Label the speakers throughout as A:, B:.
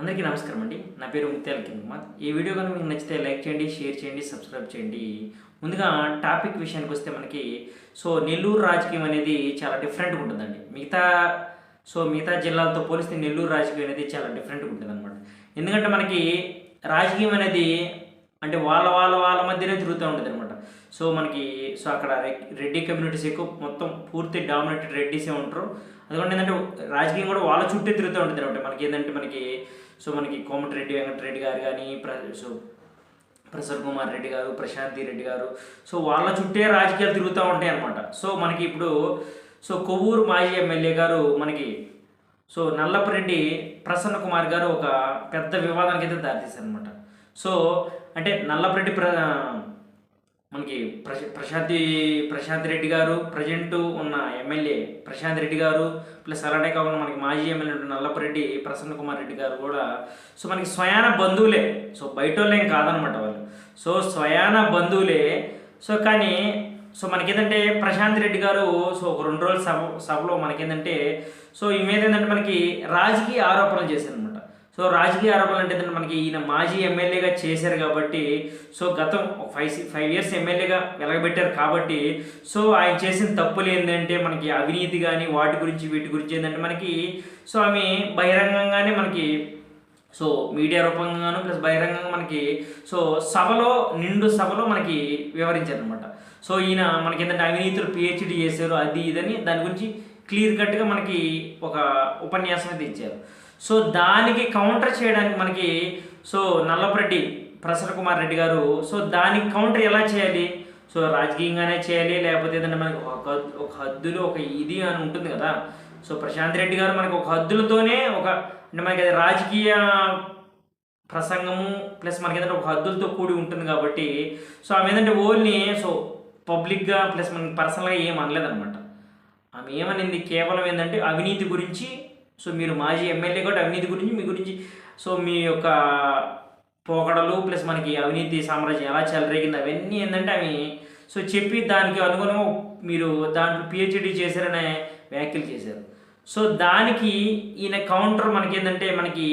A: అందరికీ నమస్కారం అండి. నా పేరు ముత్యాల కింగ్ కుమార్. ఈ వీడియో కనుక మీకు నచ్చితే లైక్ చేయండి షేర్ చేయండి సబ్స్క్రైబ్ చేయండి. ముందుగా టాపిక్ విషయానికి వస్తే మనకి సో నెల్లూరు రాజకీయం అనేది చాలా డిఫరెంట్గా ఉంటుందండి. మిగతా సో మిగతా జిల్లాలతో పోలిస్తే నెల్లూరు రాజకీయం అనేది చాలా డిఫరెంట్గా ఉంటుంది అనమాట ఎందుకంటే మనకి రాజకీయం అనేది అంటే వాళ్ళ వాళ్ళ వాళ్ళ మధ్యనే తిరుగుతూ ఉంటుంది అనమాట సో మనకి సో అక్కడ రెడ్డి కమ్యూనిటీస్ ఎక్కువ మొత్తం పూర్తి డామినేటెడ్ రెడ్డిసే ఉంటారు. అందుకని ఏంటంటే రాజకీయం కూడా వాళ్ళ చుట్టే తిరుగుతూ ఉంటుంది అనమాట మనకి ఏంటంటే మనకి సో మనకి కోమటిరెడ్డి వెంకటరెడ్డి గారు కానీ ప్ర సో ప్రసర్ కుమార్ రెడ్డి గారు ప్రశాంతి రెడ్డి గారు. సో వాళ్ళ చుట్టే రాజకీయాలు తిరుగుతూ ఉంటాయి అనమాట సో మనకి ఇప్పుడు సో కొవ్వూరు మాజీ ఎమ్మెల్యే గారు మనకి సో నల్లపరెడ్డి ప్రసన్న కుమార్ గారు ఒక పెద్ద వివాదానికి అయితే దారితీశారు అనమాట సో అంటే నల్లపరెడ్డి ప్ర మనకి ప్రశ ప్రశాంతి ప్రశాంత్ రెడ్డి గారు ప్రజెంట్ ఉన్న ఎమ్మెల్యే ప్రశాంత్ రెడ్డి గారు ప్లస్ అలానే కాకుండా మనకి మాజీ ఎమ్మెల్యే నల్లపరెడ్డి ప్రసన్న కుమార్ రెడ్డి గారు కూడా. సో మనకి స్వయాన బంధువులే. సో బయట వాళ్ళేం కాదనమాట వాళ్ళు. సో స్వయాన బంధువులే. సో కానీ సో మనకేంటంటే ప్రశాంత్ రెడ్డి గారు సో ఒక రెండు రోజుల సభ సభలో మనకేంటంటే సో ఈ మీద ఏంటంటే మనకి రాజకీయ ఆరోపణలు చేశారనమాట. సో రాజకీయ ఆరోపణలు అంటే మనకి ఈయన మాజీ ఎమ్మెల్యేగా చేశారు కాబట్టి సో గతం ఫైవ్ ఫైవ్ ఇయర్స్ ఎమ్మెల్యేగా వెలగబెట్టారు కాబట్టి సో ఆయన చేసిన తప్పులు ఏంటంటే మనకి అవినీతి కానీ వాటి గురించి వీటి గురించి ఏంటంటే మనకి సో ఆమె బహిరంగంగానే మనకి సో మీడియా రూపంగాను ప్లస్ బహిరంగంగా మనకి సో సభలో నిండు సభలో మనకి వివరించారు అనమాట సో ఈయన మనకి ఏంటంటే అవినీతులు పిహెచ్డి చేశారు అది ఇదని దాని గురించి క్లియర్ కట్గా మనకి ఒక ఉపన్యాసం అయితే ఇచ్చారు. సో దానికి కౌంటర్ చేయడానికి మనకి సో నల్లపరెడ్డి ప్రసన్న కుమార్ రెడ్డి గారు సో దానికి కౌంటర్ ఎలా చేయాలి? సో రాజకీయంగానే చేయాలి లేకపోతే ఏదైనా మనకి ఒక ఒక హద్దులు ఒక ఇది అని ఉంటుంది కదా. సో ప్రశాంత్ రెడ్డి గారు మనకి ఒక హద్దులతోనే ఒక అంటే మనకి అది రాజకీయ ప్రసంగము ప్లస్ మనకి ఏంటంటే ఒక హద్దులతో కూడి ఉంటుంది కాబట్టి సో ఆమె ఏంటంటే ఓన్లీ సో పబ్లిక్గా ప్లస్ మనకి పర్సనల్గా ఏం అనలేదన్నమాట. ఆమె ఏమనింది? కేవలం ఏంటంటే అవినీతి గురించి సో మీరు మాజీ ఎమ్మెల్యే కూడా అవినీతి గురించి మీ గురించి సో మీ యొక్క పోకడలు ప్లస్ మనకి అవినీతి సామ్రాజ్యం ఎలా చెలరేగింది అవన్నీ ఏంటంటే అవి సో చెప్పి దానికి అనుగుణంగా మీరు దాంట్లో పిహెచ్డి చేశారనే వ్యాఖ్యలు చేశారు. సో దానికి ఈయన కౌంటర్ మనకి ఏంటంటే మనకి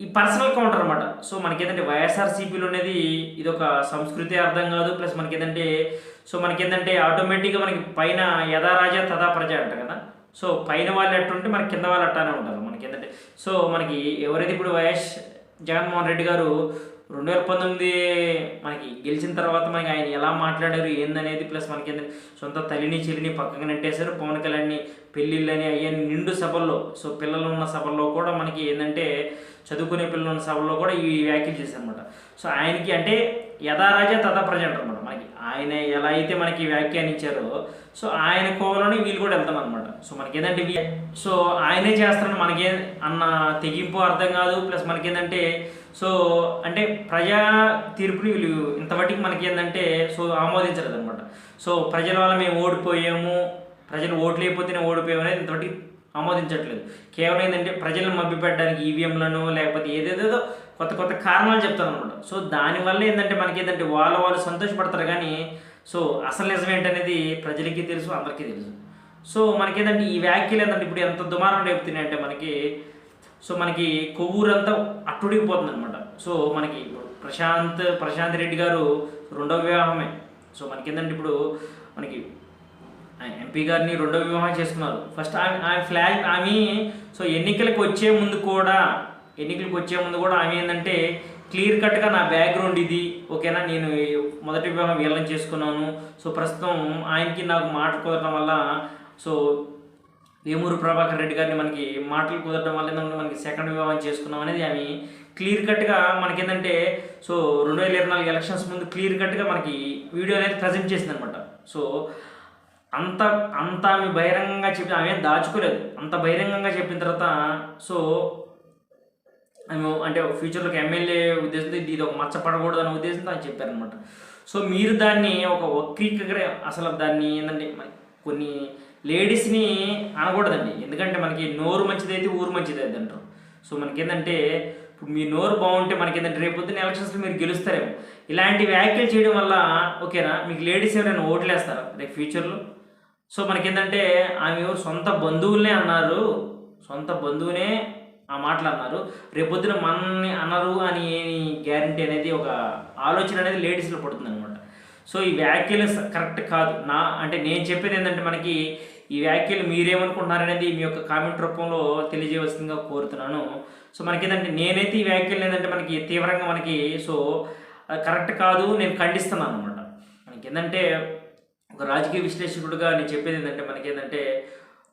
A: ఈ పర్సనల్ కౌంటర్ అనమాట సో మనకి ఏంటంటే వైఎస్ఆర్సీపీలో అనేది ఇది ఒక సంస్కృతి అర్థం కాదు ప్లస్ మనకి ఏంటంటే సో మనకి ఏంటంటే ఆటోమేటిక్గా మనకి పైన యథారాజా తథా ప్రజ అంట కదా. సో పైన వాళ్ళు ఎట్టుంటే మనకి కింద వాళ్ళు అట్టానే ఉంటారు మనకి. ఏంటంటే సో మనకి ఎవరైతే ఇప్పుడు వైఎస్ జగన్మోహన్ రెడ్డి గారు రెండు వేల పంతొమ్మిది మనకి గెలిచిన తర్వాత మనకి ఆయన ఎలా మాట్లాడారు ఏందనేది ప్లస్ మనకి సొంత తల్లిని చెల్లిని పక్కన నెట్టేశారు. పవన్ కళ్యాణ్ని పెళ్ళిళ్ళని అయ్యని నిండు సభల్లో సో పిల్లలు ఉన్న సభల్లో కూడా మనకి ఏంటంటే చదువుకునే పిల్లలు ఉన్న సభల్లో కూడా ఈ వ్యాఖ్యలు చేశారనమాట సో ఆయనకి అంటే యథారాజా తథా ప్రజ అంటారనమాట మనకి ఆయన ఎలా అయితే మనకి వ్యాఖ్యానించారో సో ఆయన కోవలోనే వీళ్ళు కూడా వెళ్తాం అనమాట సో మనకి సో ఆయనే చేస్తారని మనకే అన్న తెగింపు అర్థం కాదు. ప్లస్ మనకేంటంటే సో అంటే ప్రజా తీర్పుని వీళ్ళు ఇంతవరకు మనకి ఏంటంటే సో ఆమోదించలేదు అనమాట సో ప్రజల వల్ల మేము ఓడిపోయాము ప్రజలు ఓట్లు అయిపోతేనే ఓడిపోయాము అనేది ఇంతవరకు ఆమోదించట్లేదు. కేవలం ఏంటంటే ప్రజలను మభ్యపెట్టడానికి ఈవీఎంలను లేకపోతే ఏదేదేదో కొత్త కొత్త కారణాలు చెప్తారు అనమాట సో దానివల్ల ఏంటంటే మనకి ఏంటంటే వాళ్ళ వాళ్ళు సంతోషపడతారు కానీ సో అసలు నిజం ఏంటనేది ప్రజలకి తెలుసు అందరికీ తెలుసు. సో మనకేంటంటే ఈ వ్యాఖ్యలు ఏంటంటే ఇప్పుడు ఎంత దుమారం రేపుతున్నాయి అంటే మనకి సో మనకి కొవ్వూరంతా అట్టుడిగిపోతుంది అనమాట సో మనకి ప్రశాంత్ ప్రశాంత్ రెడ్డి గారు రెండవ వివాహమే. సో మనకి ఏంటంటే ఇప్పుడు మనకి ఆయన ఎంపీ గారిని రెండో వివాహం చేసుకున్నారు. ఫస్ట్ ఆమె ఆమె ఫ్లాగ్ ఆమె సో ఎన్నికలకు వచ్చే ముందు కూడా ఎన్నికలకు వచ్చే ముందు కూడా ఆమె ఏంటంటే క్లియర్ కట్గా నా బ్యాక్గ్రౌండ్ ఇది ఓకేనా? నేను మొదటి వివాహం వీళ్ళని చేసుకున్నాను. సో ప్రస్తుతం ఆయనకి నాకు మాట కుదరడం వల్ల సో వేమూరు ప్రభాకర్ రెడ్డి గారిని మనకి మాటలు కుదరడం వల్ల ఏంటంటే మనకి సెకండ్ వివాహం చేసుకున్నాం అనేది ఆమె క్లియర్ కట్గా మనకి ఏంటంటే సో రెండు వేల ఇరవై నాలుగు ఎలక్షన్స్ ముందు క్లియర్ కట్గా మనకి వీడియో అనేది ప్రజెంట్ చేసింది అనమాట సో అంత అంత ఆమె బహిరంగంగా చెప్పి ఆమె దాచుకోలేదు. అంత బహిరంగంగా చెప్పిన తర్వాత సో ఆమె అంటే ఫ్యూచర్లోకి ఎమ్మెల్యే ఉద్దేశంతో ఇది ఒక మచ్చ పడకూడదు అనే ఉద్దేశంతో ఆమె చెప్పారనమాట సో మీరు దాన్ని ఒక వక్రీకర అసలు దాన్ని ఏంటంటే కొన్ని లేడీస్ని అనకూడదండి. ఎందుకంటే మనకి నోరు మంచిదైతే ఊరు మంచిదైతే అంటారు. సో మనకి ఏంటంటే ఇప్పుడు మీ నోరు బాగుంటే మనకి ఏంటంటే రేపు పొద్దున్న ఎలక్షన్స్లో మీరు గెలుస్తారేమో. ఇలాంటి వ్యాఖ్యలు చేయడం వల్ల ఓకేనా? మీకు లేడీస్ ఎవరైనా ఓట్లేస్తారా? రేపు ఫ్యూచర్లో? సో మనకేంటంటే ఆమె ఎవరు? సొంత బంధువులనే అన్నారు. సొంత బంధువునే ఆ మాటలు అన్నారు. రేపొద్దున మనల్ని అనరు అని గ్యారంటీ అనేది ఒక ఆలోచన అనేది లేడీస్లో పడుతుంది అనమాట సో ఈ వ్యాఖ్యలు కరెక్ట్ కాదు. నా అంటే నేను చెప్పేది ఏంటంటే మనకి ఈ వ్యాఖ్యలు మీరేమనుకుంటున్నారు అనేది మీ యొక్క కామెంట్ రూపంలో తెలియజేయవలసిందిగా కోరుతున్నాను. సో మనకి ఏంటంటే నేనైతే ఈ వ్యాఖ్యలు ఏంటంటే మనకి తీవ్రంగా మనకి సో కరెక్ట్ కాదు నేను ఖండిస్తున్నాను అనమాట మనకి ఏంటంటే ఒక రాజకీయ విశ్లేషకుడిగా నేను చెప్పేది ఏంటంటే మనకి ఏంటంటే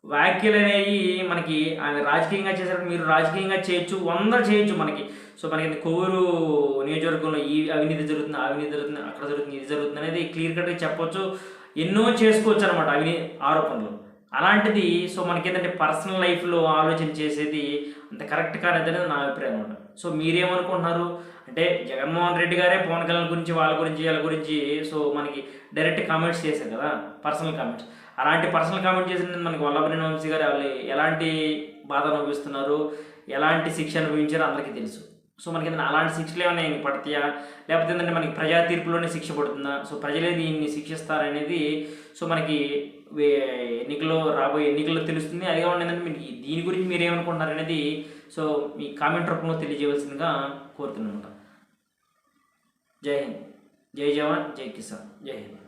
A: వ్యాఖ్యలు అనేవి మనకి ఆమె రాజకీయంగా చేసేటప్పుడు మీరు రాజకీయంగా చేయొచ్చు వందలు చేయొచ్చు మనకి. సో మనకి కొవ్వూరు నియోజకవర్గంలో ఈ అవినీతి జరుగుతుంది అవినీతి జరుగుతుంది అక్కడ జరుగుతుంది ఇది జరుగుతుంది అనేది క్లియర్ కట్గా చెప్పొచ్చు. ఎన్నో చేసుకోవచ్చు అనమాట అవి ఆరోపణలు. అలాంటిది సో మనకేంటంటే పర్సనల్ లైఫ్లో ఆలోచన చేసేది అంత కరెక్ట్ కానిది అనేది నా అభిప్రాయం అనమాట సో మీరేమనుకుంటున్నారు? అంటే జగన్మోహన్ రెడ్డి గారే పవన్ కళ్యాణ్ గురించి వాళ్ళ గురించి వీళ్ళ గురించి సో మనకి డైరెక్ట్ కామెంట్స్ చేశారు కదా పర్సనల్ కామెంట్స్. అలాంటి పర్సనల్ కామెంట్ చేసిన మనకి వల్లభనేని వంశీ గారు వాళ్ళు ఎలాంటి బాధ అనుభవిస్తున్నారు? ఎలాంటి శిక్ష అనుభవించారో అందరికీ తెలుసు. సో మనకి ఏదైనా అలాంటి శిక్షలు ఏమైనా పడతాయా? లేకపోతే ఏంటంటే మనకి ప్రజా తీర్పులోనే శిక్ష పడుతుందా? సో ప్రజలే దీన్ని శిక్షిస్తారనేది సో మనకి వే- ఎన్నికల్లో రాబోయే ఎన్నికల్లో తెలుస్తుంది. అదే ఏంటంటే మీకు దీని గురించి మీరు ఏమనుకుంటున్నారు అనేది సో మీ కామెంట్ రూపంలో తెలియజేయవలసిందిగా కోరుతున్నాను జై హింద్. జై జవాన్. జై కిసాన్. జై హింద్.